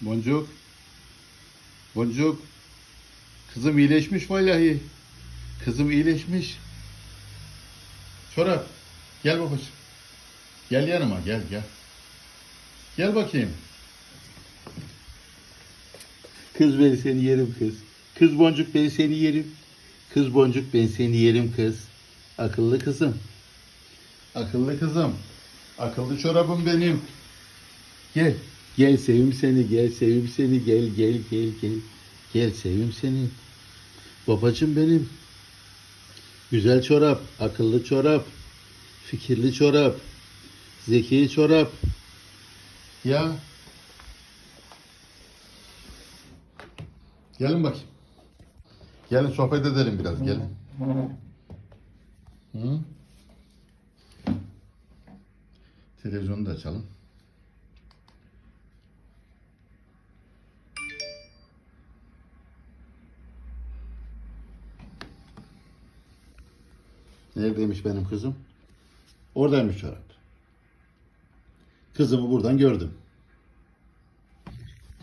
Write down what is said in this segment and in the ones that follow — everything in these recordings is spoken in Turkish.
Boncuk. Boncuk. Kızım iyileşmiş vallahi. Kızım iyileşmiş. Çorap. Gel babacığım. Gel yanıma gel gel. Gel bakayım. Kız ben seni yerim kız. Kız boncuk ben seni yerim. Kız boncuk ben seni yerim kız. Akıllı kızım. Akıllı kızım. Akıllı çorabım benim. Gel. Gel sevim seni, gel sevim seni, gel gel gel gel. Gel sevim seni. Babacım benim. Güzel çorap, akıllı çorap, fikirli çorap, zeki çorap. Ya. Gelin bakayım. Gelin sohbet edelim biraz, gelin. Hı? Televizyonu da açalım. Neredeymiş benim kızım? Oradaymış çorap. Kızımı buradan gördüm.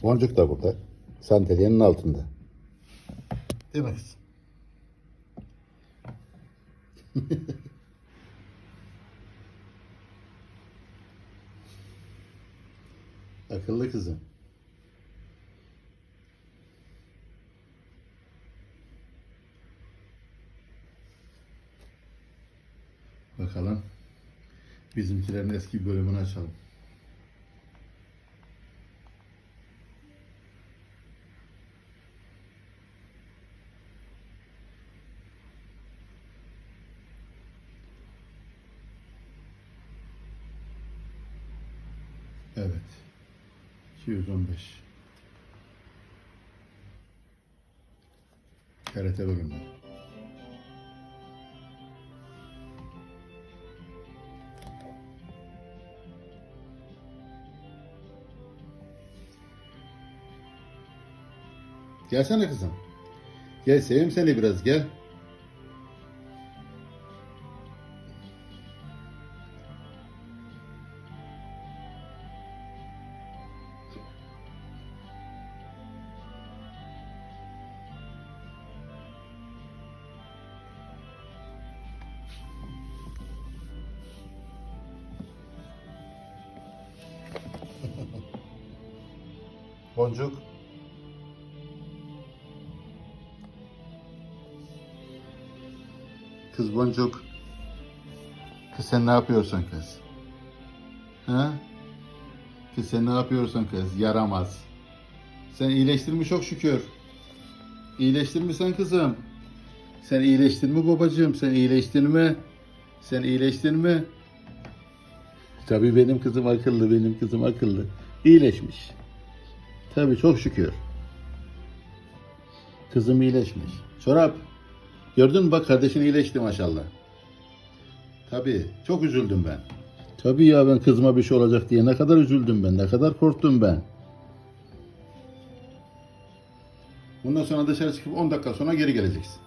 Boncuk da burada. Sandalyenin altında. Değil mi kızım? Akıllı kızım. Bakalım. Bizimkilerin eski bölümünü açalım. Evet. 215. TRT bölümleri. Gelsene kızım. Gel seveyim seni biraz gel. Boncuk. Kız boncuk. Kız sen ne yapıyorsun kız? Ha? Kız sen ne yapıyorsun kız? Yaramaz. Sen iyileştirmiş çok şükür. İyileştirmişsen kızım. Sen iyileştin mi babacığım? Sen iyileştin mi? Sen iyileştin mi? Tabii benim kızım akıllı, benim kızım akıllı. İyileşmiş. Tabii çok şükür. Kızım iyileşmiş. Çorap. Gördün mü bak kardeşin iyileşti maşallah. Tabii çok üzüldüm ben. Tabii ya ben kızıma bir şey olacak diye ne kadar üzüldüm ben, ne kadar korktum ben. Bundan sonra dışarı çıkıp 10 dakika sonra geri geleceksin.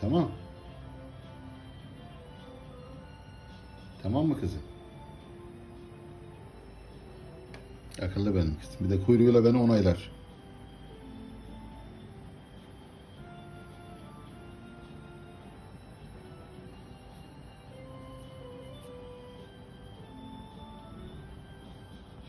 Tamam. Tamam mı kızım? Akıllı benim kızım. Bir de kuyruğuyla beni onaylar.